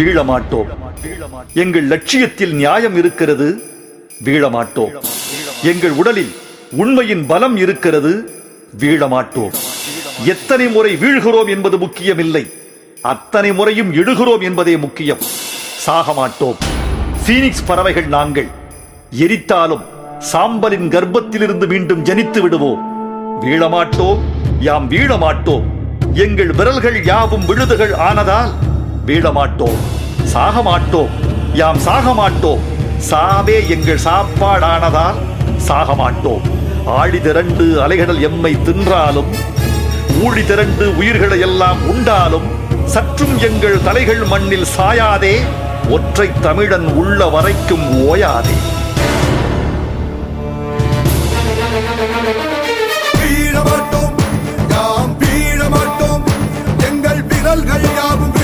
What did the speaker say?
வீழமாட்டோம். எங்கள் லட்சியத்தில் நியாயம் இருக்கிறது வீழமாட்டோம். எங்கள் உடலில் உண்மையின் பலம் இருக்கிறது வீழமாட்டோம். எத்தனை முறை வீழ்கிறோம் என்பது முக்கியமில்லை. அத்தனை முறையும் எழுகிறோம் என்பதே முக்கியம். சாக மாட்டோம் பீனிக்ஸ் பறவைகள் நாங்கள். எரித்தாலும் சாம்பலின் கர்ப்பத்திலிருந்து மீண்டும் ஜனித்து விடுவோம். வீழமாட்டோம். யாம் வீழமாட்டோம். எங்கள் விரல்கள் யாவும் விழுதுகள் ஆனதால் வீழமாட்டோம். சாக மாட்டோம் யாம் சாக மாட்டோம் சாவே எங்கள் சாப்பாடானதால் சாக மாட்டோம் ஆழி திரண்டு அலைகடல் எம்மை தின்றாலும் ஊழி திரண்டு உயிர்களை எல்லாம் உண்டாலும் சற்றும் எங்கள் தலைகள் மண்ணில் சாயாதே ஒற்றை தமிழன் உள்ள வரைக்கும் ஓயாதே. வீழ மாட்டோம் யாம் வீழ மாட்டோம் எங்கள் விரல்கள் யாவும்